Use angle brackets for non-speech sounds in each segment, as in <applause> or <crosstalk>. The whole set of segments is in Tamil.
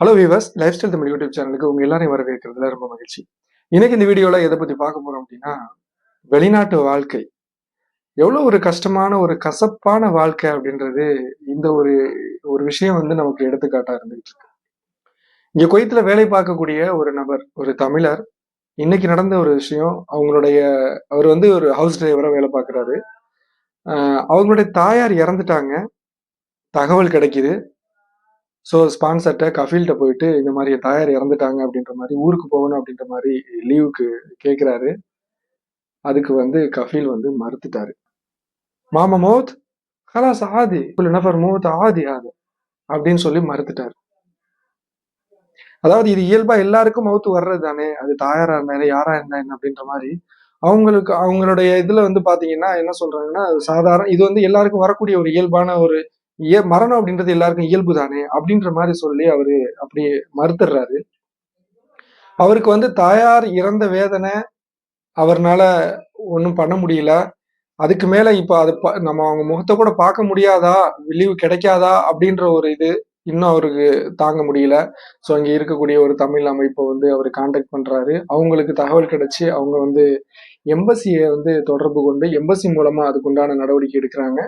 Hello viewers lifestyle Tamil YouTube சேனலுக்கு உங்க எல்லாரையும் வரவேற்கிறதுல ரொம்ப மகிழ்ச்சி. இன்னைக்கு இந்த வீடியோல எதை பத்தி பார்க்க போறோம் அப்படின்னா வெளிநாட்டு வாழ்க்கை. எவ்வளவு ஒரு கஷ்டமான ஒரு கசப்பான வாழ்க்கை அப்படின்றது இந்த ஒரு ஒரு விஷயம் வந்து நமக்கு எடுத்துக்காட்டா இருந்துகிட்டு இருக்கு. இங்க குவைத்துல வேலை பார்க்கக்கூடிய ஒரு நபர் ஒரு தமிழர் இன்னைக்கு நடந்த ஒரு விஷயம் அவங்களுடைய அவர் வந்து ஒரு ஹவுஸ் டிரைவரா வேலை பார்க்குறாரு. அவங்களுடைய தாயார் இறந்துட்டாங்க. தகவல் கிடைக்குது. ஸோ ஸ்பான்சர்கிட்ட கஃபீல்கிட்ட போயிட்டு இந்த மாதிரி என் தாயார் இறந்துட்டாங்க அப்படின்ற மாதிரி ஊருக்கு போகணும் அப்படின்ற மாதிரி லீவுக்கு கேட்குறாரு அதுக்கு வந்து கஃபீல் வந்து மறுத்துட்டாரு. மாமா மோத் ஹலாஸ் ஆதி குல் நஃபர் மோத் ஆதி ஆது அப்படின்னு சொல்லி மறுத்துட்டாரு. அதாவது இது இயல்பா எல்லாருக்கும் மவுத்து வர்றது தானே அது தாயாரா இருந்தா யாரா இருந்தா என்ன அப்படின்ற மாதிரி. அவங்களுக்கு அவங்களுடைய இதுல வந்து பாத்தீங்கன்னா என்ன சொல்றாங்கன்னா அது சாதாரண இது வந்து எல்லாருக்கும் வரக்கூடிய ஒரு இயல்பான ஒரு ஏ மரணம் அப்படின்றது எல்லாருக்கும் இயல்பு தானே? அப்படின்ற மாதிரி சொல்லி அவரு அப்படியே மறுத்துடுறாரு. அவருக்கு வந்து தாயார் இறந்த வேதனை அவர்னால ஒன்றும் பண்ண முடியல. அதுக்கு மேல இப்ப அது நம்ம அவங்க முகத்தை கூட பார்க்க முடியாதா? லீவு கிடைக்காதா? அப்படின்ற ஒரு இது இன்னும் அவருக்கு தாங்க முடியல. ஸோ அங்கே இருக்கக்கூடிய ஒரு தமிழ் அமைப்பை வந்து அவர் காண்டாக்ட் பண்றாரு. அவங்களுக்கு தகவல் கிடைச்சி அவங்க வந்து எம்பசியை வந்து தொடர்பு கொண்டு எம்பசி மூலமாக அதுக்குண்டான நடவடிக்கை எடுக்கிறாங்க.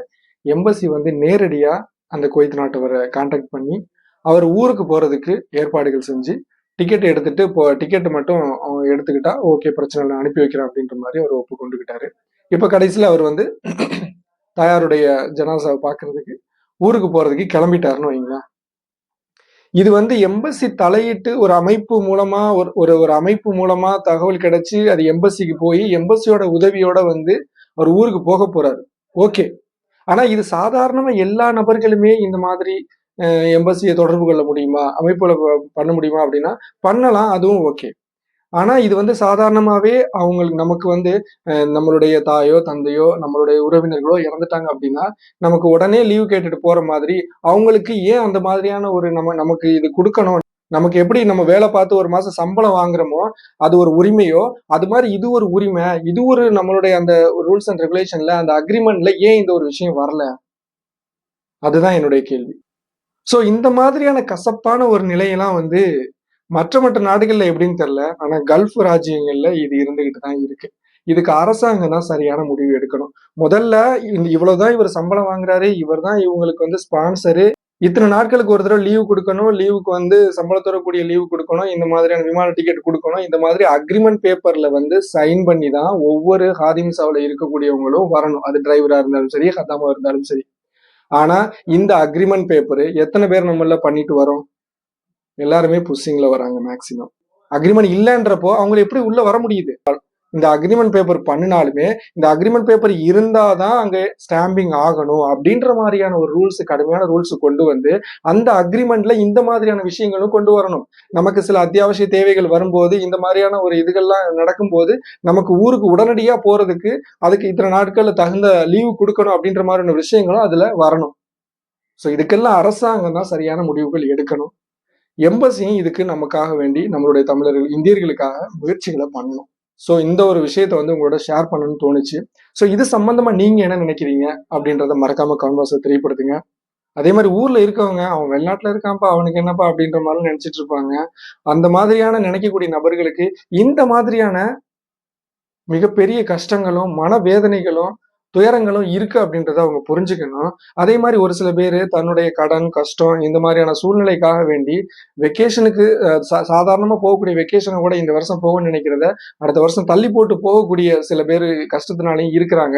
எம்பசி வந்து நேரடியாக அந்த குவைத் நாட்டவரை காண்டாக்ட் பண்ணி அவர் ஊருக்கு போகிறதுக்கு ஏற்பாடுகள் செஞ்சு டிக்கெட் எடுத்துட்டு இப்போ டிக்கெட் மட்டும் அவங்க எடுத்துக்கிட்டா ஓகே பிரச்சனை இல்லை அனுப்பி வைக்கிறேன் அப்படின்ற மாதிரி அவர் ஒப்பு ஒப்புக்கொண்டுக்கிட்டாரு இப்போ கடைசியில் அவர் வந்து <clears throat> தாயாருடைய ஜனாசாவை பார்க்கறதுக்கு ஊருக்கு போகிறதுக்கு கிளம்பிட்டாருன்னு வைங்களேன் இது வந்து எம்பசி தலையிட்டு ஒரு அமைப்பு மூலமா ஒரு ஒரு ஒரு அமைப்பு மூலமா தகவல் கிடைச்சி அது எம்பசிக்கு போய் எம்பசியோட உதவியோட வந்து அவர் ஊருக்கு போக போறாரு. ஓகே ஆனா இது சாதாரணமா எல்லா நபர்களுமே இந்த மாதிரி எம்பசியை தொடர்பு கொள்ள முடியுமா? அமைப்புல பண்ண முடியுமா அப்படின்னா பண்ணலாம் அதுவும் ஓகே. ஆனா இது வந்து சாதாரணமாவே அவங்களுக்கு நமக்கு வந்து நம்மளுடைய தாயோ தந்தையோ நம்மளுடைய உறவினர்களோ இறந்துட்டாங்க அப்படின்னா நமக்கு உடனே லீவ் கேட்டுட்டு போற மாதிரி அவங்களுக்கு ஏன் அந்த மாதிரியான ஒரு நம்ம நமக்கு இது கொடுக்கணும்? நமக்கு எப்படி நம்ம வேலை பார்த்து ஒரு மாசம் சம்பளம் வாங்குறோமோ அது ஒரு உரிமையோ அது மாதிரி இது ஒரு உரிமை இது ஒரு நம்மளுடைய அந்த ரூல்ஸ் அண்ட் ரெகுலேஷன்ல அந்த அக்ரிமெண்ட்ல ஏன் இந்த ஒரு விஷயம் வரல? அதுதான் என்னுடைய கேள்வி. ஸோ இந்த மாதிரியான கசப்பான ஒரு நிலையெல்லாம் வந்து மற்ற மற்ற நாடுகள்ல எப்படின்னு தெரில ஆனா கல்ஃப் ராஜ்யங்கள்ல இது இருந்துகிட்டு தான் இருக்கு. இதுக்கு அரசாங்கம் தான் சரியான முடிவு எடுக்கணும். முதல்ல இவ்வளவுதான் இவர் சம்பளம் வாங்குறாரு இவர் தான் இவங்களுக்கு வந்து ஸ்பான்சரு இத்தனை நாட்களுக்கு ஒரு தடவை லீவு கொடுக்கணும் லீவுக்கு வந்து சம்பளத்தோட கூடிய லீவு கொடுக்கணும் இந்த மாதிரியான விமான டிக்கெட் கொடுக்கணும் இந்த மாதிரி அக்ரிமெண்ட் பேப்பர்ல வந்து சைன் பண்ணி தான் ஒவ்வொரு ஹாதிமிசாவில் இருக்கக்கூடியவங்களும் வரணும். அது டிரைவரா இருந்தாலும் சரி ஹதாமா இருந்தாலும் சரி. ஆனா இந்த அக்ரிமெண்ட் பேப்பர் எத்தனை பேர் நம்மள பண்ணிட்டு வரோம்? எல்லாருமே புஷிங்ல வராங்க மேக்சிமம் அக்ரிமெண்ட் இல்லைன்றப்போ அவங்க எப்படி உள்ள வர முடியுது? இந்த அக்ரிமெண்ட் பேப்பர் பண்ணினாலுமே இந்த அக்ரிமெண்ட் பேப்பர் இருந்தால் தான் அங்கே ஸ்டாம்பிங் ஆகணும் அப்படின்ற மாதிரியான ஒரு ரூல்ஸ் கடுமையான ரூல்ஸ் கொண்டு வந்து அந்த அக்ரிமெண்ட்ல இந்த மாதிரியான விஷயங்களும் கொண்டு வரணும். நமக்கு சில அத்தியாவசிய தேவைகள் வரும்போது இந்த மாதிரியான ஒரு இதுகள்லாம் நடக்கும்போது நமக்கு ஊருக்கு உடனடியாக போகிறதுக்கு அதுக்கு இத்தனை நாட்களில் தகுந்த லீவு கொடுக்கணும் அப்படின்ற மாதிரியான விஷயங்களும் அதில் வரணும். ஸோ இதுக்கெல்லாம் அரசாங்கம் தான் சரியான முடிவுகள் எடுக்கணும். எம்பசியும் இதுக்கு நமக்காக வேண்டி நம்மளுடைய தமிழர்கள் இந்தியர்களுக்காக முயற்சிகளை பண்ணணும். ஸோ இந்த ஒரு விஷயத்த வந்து உங்களோட ஷேர் பண்ணணும்னு தோணுச்சு. ஸோ இது சம்மந்தமாக நீங்கள் என்ன நினைக்கிறீங்க அப்படின்றத மறக்காமல் கான்வாஸை தெரியப்படுத்துங்க. அதே மாதிரி ஊர்ல இருக்கவங்க அவன் வெளிநாட்டுல இருக்கான்ப்பா அவனுக்கு என்னப்பா அப்படின்ற மாதிரி நினைச்சிட்டு இருப்பாங்க. அந்த மாதிரியான நினைக்கக்கூடிய நபர்களுக்கு இந்த மாதிரியான மிகப்பெரிய கஷ்டங்களும் மனவேதனைகளும் துயரங்களும் இருக்கு அப்படின்றத அவங்க புரிஞ்சுக்கணும். அதே மாதிரி ஒரு சில பேர் தன்னுடைய கடன் கஷ்டம் இந்த மாதிரியான சூழ்நிலைக்காக வேண்டி வெக்கேஷனுக்கு சாதாரணமாக போகக்கூடிய வெக்கேஷனை கூட இந்த வருஷம் போகணும்னு நினைக்கிறத அடுத்த வருஷம் தள்ளி போட்டு போகக்கூடிய சில பேர் கஷ்டத்தினாலையும் இருக்கிறாங்க.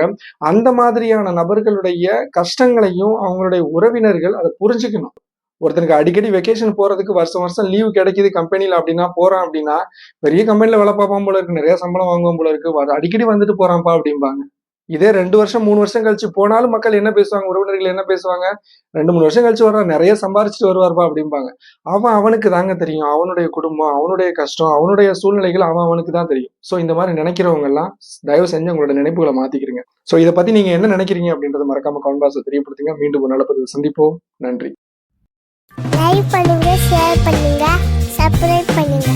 அந்த மாதிரியான நபர்களுடைய கஷ்டங்களையும் அவங்களுடைய உறவினர்கள் அதை புரிஞ்சுக்கணும். ஒருத்தனுக்கு அடிக்கடி வெக்கேஷன் போறதுக்கு வருஷம் வருஷம் லீவு கிடைக்குது கம்பெனியில் அப்படின்னா போறான் அப்படின்னா பெரிய கம்பெனியில் வேலை பார்ப்பான் போல இருக்கு. நிறைய சம்பளம் வாங்குவான் போல இருக்கு. அடிக்கடி வந்துட்டு போறான்ப்பா அப்படிம்பாங்க. இதே ரெண்டு வருஷம் மூணு வருஷம் கழிச்சு போனாலும் மக்கள் என்ன பேசுவாங்க? உறவினர்கள் என்ன பேசுவாங்க? ரெண்டு மூணு வருஷம் கழிச்சு வர்றான் நிறைய சம்பாரிச்சுட்டு வருவார்ப்பா அப்படிம்பாங்க. அவன் அவனுக்கு தாங்க தெரியும். அவனுடைய குடும்பம் அவனுடைய கஷ்டம் அவனுடைய சூழ்நிலைகள் அவன் அவனுக்கு தான் தெரியும். ஸோ இந்த மாதிரி நினைக்கிறவங்க எல்லாம் தயவு செஞ்சு உங்களோட நினைப்புகளை மாத்திக்கிறீங்க ஸோ இதை பத்தி நீங்க என்ன நினைக்கிறீங்க அப்படின்றத மறக்காம கான்பாஸை தெரியப்படுத்துங்க. மீண்டும் ஒரு நல்ல சந்திப்போம். நன்றி. லைக் பண்ணுங்க ஷேர் பண்ணுங்க சப்ஸ்கிரைப் பண்ணுங்க.